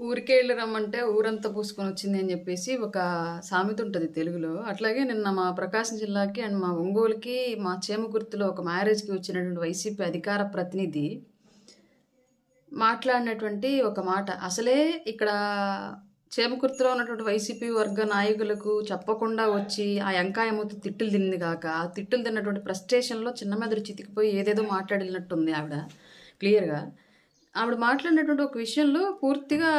ఊరికే వెళ్ళి రమ్మంటే ఊరంతా పూసుకొని వచ్చింది అని చెప్పేసి ఒక సామెత ఉంటుంది తెలుగులో. అట్లాగే నిన్న మా ప్రకాశం జిల్లాకి అండ్ మా ఒంగోలుకి మా చేమకుర్తిలో ఒక మ్యారేజ్కి వచ్చినటువంటి వైసీపీ అధికార ప్రతినిధి మాట్లాడినటువంటి ఒక మాట. అసలే ఇక్కడ చేమకుర్తిలో ఉన్నటువంటి వైసీపీ వర్గ నాయకులకు చెప్పకుండా వచ్చి ఆ ఎంకాయమ్మతో తిట్టులు తింది కాక ఆ తిట్టులు తిన్నటువంటి ప్రస్టేషన్లో చిన్న మెదడు చితికిపోయి ఏదేదో మాట్లాడినట్టుంది ఆవిడ. క్లియర్గా ఆవిడ మాట్లాడినటువంటి ఒక విషయంలో పూర్తిగా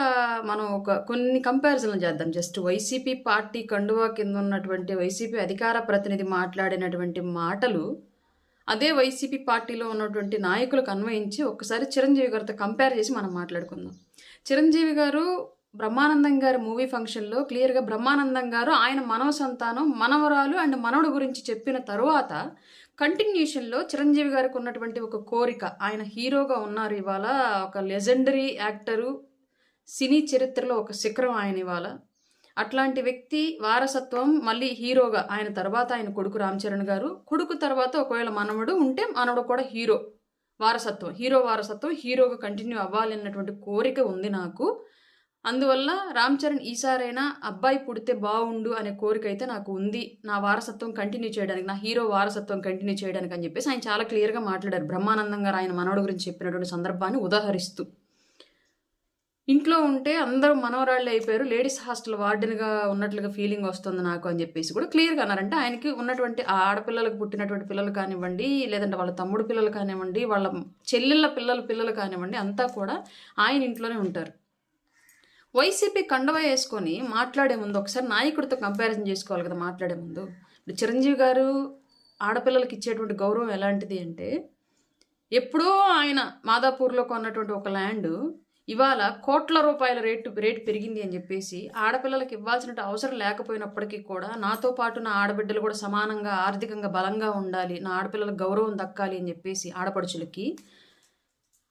మనం ఒక కొన్ని కంపారిజన్లు చేద్దాం. జస్ట్ వైసీపీ పార్టీ కండువా కింద ఉన్నటువంటి వైసీపీ అధికార ప్రతినిధి మాట్లాడినటువంటి మాటలు అదే వైసీపీ పార్టీలో ఉన్నటువంటి నాయకులకు అన్వయించి ఒక్కసారి చిరంజీవి గారితో కంపేర్ చేసి మనం మాట్లాడుకుందాం. చిరంజీవి గారు బ్రహ్మానందం గారి మూవీ ఫంక్షన్లో క్లియర్గా బ్రహ్మానందం గారు ఆయన మనవ సంతానం మనవరాలు అండ్ మనవడు గురించి చెప్పిన తరువాత కంటిన్యూషన్లో చిరంజీవి గారికి ఉన్నటువంటి ఒక కోరిక ఆయన హీరోగా ఉన్నారు ఇవాళ ఒక లెజెండరీ యాక్టరు సినీ చరిత్రలో ఒక శిఖరం ఆయన ఇవాళ. అట్లాంటి వ్యక్తి వారసత్వం మళ్ళీ హీరోగా ఆయన తర్వాత ఆయన కొడుకు రామ్ చరణ్ గారు కొడుకు తర్వాత ఒకవేళ మనవడు ఉంటే మనవడు కూడా హీరో. వారసత్వం హీరో వారసత్వం హీరోగా కంటిన్యూ అవ్వాలి అన్నటువంటి కోరిక ఉంది నాకు. అందువల్ల రామ్ చరణ్ ఈసారైనా అబ్బాయి పుడితే బాగుండు అనే కోరిక అయితే నాకు ఉంది. నా వారసత్వం కంటిన్యూ చేయడానికి నా హీరో వారసత్వం కంటిన్యూ చేయడానికి అని చెప్పేసి ఆయన చాలా క్లియర్గా మాట్లాడారు. బ్రహ్మానందంగా ఆయన మనవడు గురించి చెప్పినటువంటి సందర్భాన్ని ఉదాహరిస్తూ. ఇంట్లో ఉంటే అందరూ మనవరాళ్ళు అయిపోయారు. లేడీస్ హాస్టల్ వార్డెన్గా ఉన్నట్లుగా ఫీలింగ్ వస్తుంది నాకు అని చెప్పేసి కూడా క్లియర్గా అన్నారంటే ఆయనకి ఉన్నటువంటి ఆ ఆడపిల్లలకు పుట్టినటువంటి పిల్లలు కానివ్వండి లేదంటే వాళ్ళ తమ్ముడు పిల్లలు కానివ్వండి వాళ్ళ చెల్లెళ్ళ పిల్లల పిల్లలు కానివ్వండి అంతా కూడా ఆయన ఇంట్లోనే ఉంటారు. వైసీపీ కండవ వేసుకొని మాట్లాడే ముందు ఒకసారి నాయకుడితో కంపారిజన్ చేసుకోవాలి కదా మాట్లాడే ముందు. ఇప్పుడు చిరంజీవి గారు ఆడపిల్లలకి ఇచ్చేటువంటి గౌరవం ఎలాంటిది అంటే ఎప్పుడో ఆయన మాదాపూర్లో కొన్నటువంటి ఒక ల్యాండ్ ఇవాళ కోట్ల రూపాయల రేటు రేటు పెరిగింది అని చెప్పేసి ఆడపిల్లలకి ఇవ్వాల్సిన అవసరం లేకపోయినప్పటికీ కూడా నాతో పాటు నా ఆడబిడ్డలు కూడా సమానంగా ఆర్థికంగా బలంగా ఉండాలి నా ఆడపిల్లలకు గౌరవం దక్కాలి అని చెప్పేసి ఆడపడుచులకి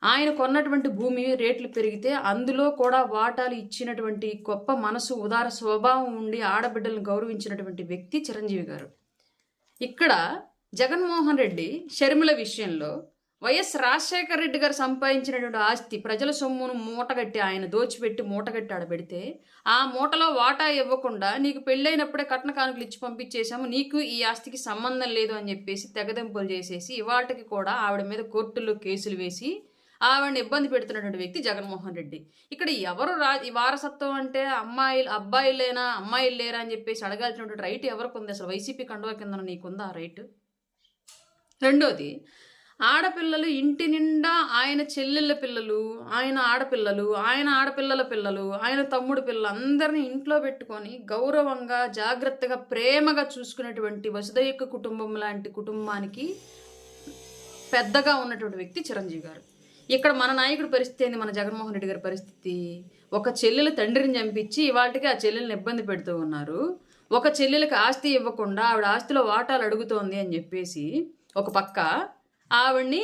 ఆయన కొన్నటువంటి భూమి రేట్లు పెరిగితే అందులో కూడా వాటాలు ఇచ్చినటువంటి గొప్ప మనసు ఉదార స్వభావం ఉండి ఆడబిడ్డలను గౌరవించినటువంటి వ్యక్తి చిరంజీవి గారు. ఇక్కడ జగన్మోహన్ రెడ్డి షర్మిల విషయంలో వైఎస్ రాజశేఖర రెడ్డి గారు సంపాదించినటువంటి ఆస్తి ప్రజల సొమ్మును మూటగట్టి ఆయన దోచిపెట్టి మూటగట్టి ఆడబెడితే ఆ మూటలో వాటా ఇవ్వకుండా నీకు పెళ్ళైనప్పుడే కట్న కానుకలు ఇచ్చి పంపించేశాము నీకు ఈ ఆస్తికి సంబంధం లేదు అని చెప్పేసి తెగదెంపులు చేసేసి ఇవాటికి కూడా ఆవిడ మీద కోర్టుల్లో కేసులు వేసి ఆవిడని ఇబ్బంది పెడుతున్నటువంటి వ్యక్తి జగన్మోహన్ రెడ్డి. ఇక్కడ ఎవరు రా ఈ వారసత్వం అంటే అమ్మాయిలు అబ్బాయిలేనా అమ్మాయిలు లేరా అని చెప్పేసి అడగాల్సినటువంటి రైట్ ఎవరికి ఉంది అసలు? వైసీపీ కండువా కింద నీకుందా ఆ రైట్? రెండోది ఆడపిల్లలు ఇంటి నిండా ఆయన చెల్లెళ్ళ పిల్లలు ఆయన ఆడపిల్లలు ఆయన ఆడపిల్లల పిల్లలు ఆయన తమ్ముడు పిల్లలు అందరినీ ఇంట్లో పెట్టుకొని గౌరవంగా జాగ్రత్తగా ప్రేమగా చూసుకునేటువంటి వసుదైక కుటుంబం లాంటి కుటుంబానికి పెద్దగా ఉన్నటువంటి వ్యక్తి చిరంజీవి గారు. ఇక్కడ మన నాయకుడి పరిస్థితి ఏంది? మన జగన్మోహన్ రెడ్డి గారి పరిస్థితి? ఒక చెల్లెలు తండ్రిని చంపించి ఇవాళకి ఆ చెల్లెల్ని ఇబ్బంది పెడుతూ ఉన్నారు. ఒక చెల్లెలకి ఆస్తి ఇవ్వకుండా ఆవిడ ఆస్తిలో వాటాలు అడుగుతోంది అని చెప్పేసి ఒక పక్క ఆవిడ్ని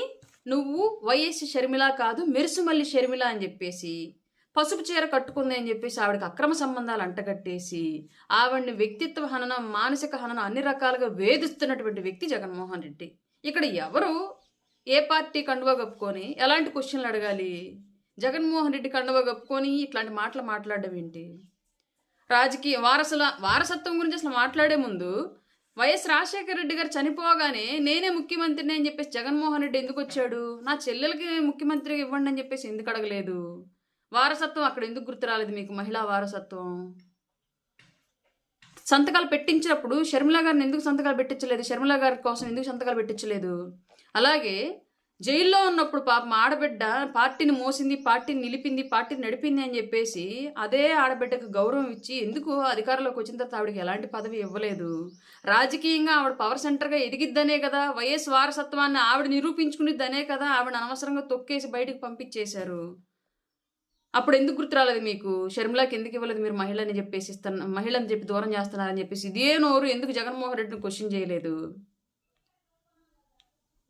నువ్వు వైఎస్ షర్మిల కాదు మెరుసుమల్లి షర్మిల అని చెప్పేసి పసుపు చీర కట్టుకుంది అని చెప్పేసి ఆవిడకి అక్రమ సంబంధాలు అంటగట్టేసి ఆవిడ్ని వ్యక్తిత్వ హననం మానసిక హననం అన్ని రకాలుగా వేధిస్తున్నటువంటి వ్యక్తి జగన్మోహన్ రెడ్డి. ఇక్కడ ఎవరు ఏ పార్టీ కండువా కప్పుకొని ఎలాంటి క్వశ్చన్లు అడగాలి? జగన్మోహన్ రెడ్డి కండువా కప్పుకొని ఇట్లాంటి మాటలు మాట్లాడడం ఏంటి? రాజకీయ వారసుల వారసత్వం గురించి అసలు మాట్లాడే ముందు వైఎస్ రాజశేఖర రెడ్డి గారు చనిపోగానే నేనే ముఖ్యమంత్రిని అని చెప్పేసి జగన్మోహన్ రెడ్డి ఎందుకు వచ్చాడు? నా చెల్లెలకి ముఖ్యమంత్రి ఇవ్వండి అని చెప్పేసి ఎందుకు అడగలేదు? వారసత్వం అక్కడ ఎందుకు గుర్తు రాలేదు మీకు మహిళా వారసత్వం? సంతకాలు పెట్టించినప్పుడు షర్మిల గారిని ఎందుకు సంతకాలు పెట్టించలేదు? షర్మిల గారి కోసం ఎందుకు సంతకాలు పెట్టించలేదు? అలాగే జైల్లో ఉన్నప్పుడు పాపం ఆడబిడ్డ పార్టీని మోసింది పార్టీని నిలిపింది పార్టీని నడిపింది అని చెప్పేసి అదే ఆడబిడ్డకు గౌరవం ఇచ్చి ఎందుకు అధికారంలోకి వచ్చిన తర్వాత ఆవిడకి ఎలాంటి పదవి ఇవ్వలేదు? రాజకీయంగా ఆవిడ పవర్ సెంటర్గా ఎదిగిద్దనే కదా వైఎస్ వారసత్వాన్ని ఆవిడ నిరూపించుకునిద్దనే కదా ఆవిడ అనవసరంగా తొక్కేసి బయటకు పంపించేశారు. అప్పుడు ఎందుకు గుర్తు రాలేదు మీకు? షర్మిలాకి ఎందుకు ఇవ్వలేదు మీరు మహిళని చెప్పేసి ఇస్తున్న మహిళని చెప్పి దూరం చేస్తున్నారని చెప్పేసి ఇదే నోరు ఎందుకు జగన్మోహన్ రెడ్డిని క్వశ్చన్ చేయలేదు?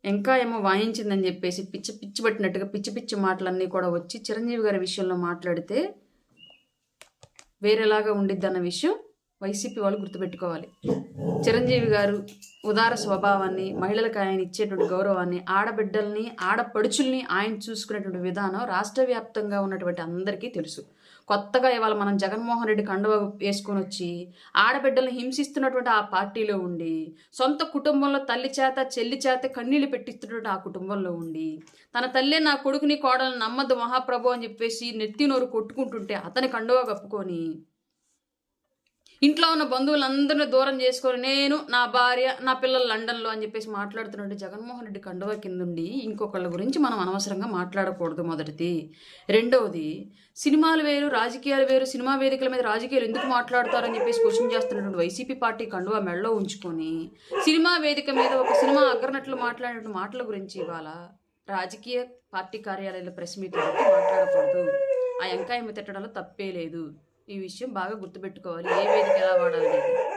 ఇంకా ఏమో వాయించిందని చెప్పేసి పిచ్చి పిచ్చి పట్టినట్టుగా పిచ్చి పిచ్చి మాటలన్నీ కూడా వచ్చి చిరంజీవి గారి విషయంలో మాట్లాడితే వేరేలాగా ఉండిద్ది అన్న విషయం వైసీపీ వాళ్ళు గుర్తుపెట్టుకోవాలి. చిరంజీవి గారు ఉదార స్వభావాన్ని మహిళలకు ఆయన ఇచ్చేటువంటి గౌరవాన్ని ఆడబిడ్డల్ని ఆడపడుచుల్ని ఆయన చూసుకునేటువంటి విధానం రాష్ట్ర వ్యాప్తంగా ఉన్నటువంటి అందరికీ తెలుసు. కొత్తగా ఇవాళ మనం జగన్మోహన్ రెడ్డి కండువ వేసుకొని వచ్చి ఆడబిడ్డల్ని హింసిస్తున్నటువంటి ఆ పార్టీలో ఉండి సొంత కుటుంబంలో తల్లి చేత చెల్లి చేత కన్నీళ్ళు పెట్టిస్తున్నటువంటి ఆ కుటుంబంలో ఉండి తన తల్లే నా కొడుకుని కోడలను నమ్మద్దు మహాప్రభు అని చెప్పేసి నెత్తి నోరు కొట్టుకుంటుంటే అతని కండువ కప్పుకొని ఇంట్లో ఉన్న బంధువులందరినీ దూరం చేసుకొని నేను నా భార్య నా పిల్లలు లండన్లో అని చెప్పేసి మాట్లాడుతున్నట్టు జగన్మోహన్ రెడ్డి కండువ కిందుండి ఇంకొకళ్ళ గురించి మనం అనవసరంగా మాట్లాడకూడదు మొదటిది. రెండవది సినిమాలు వేరు రాజకీయాలు వేరు సినిమా వేదికల మీద రాజకీయాలు ఎందుకు మాట్లాడతారని చెప్పేసి క్వశ్చన్ చేస్తున్నటువంటి వైసీపీ పార్టీ కండువ మెడలో ఉంచుకొని సినిమా వేదిక మీద ఒక సినిమా అగ్రనట్లు మాట్లాడిన మాటల గురించి ఇవాళ రాజకీయ పార్టీ కార్యాలయాల ప్రెస్ మీట్ మాట్లాడకూడదు. ఆ ఎంకాయమ్మ తిట్టడంలో తప్పే లేదు. ఈ విషయం బాగా గుర్తుపెట్టుకోవాలి. ఏ వేదిక ఎలా వాడాలి అనేది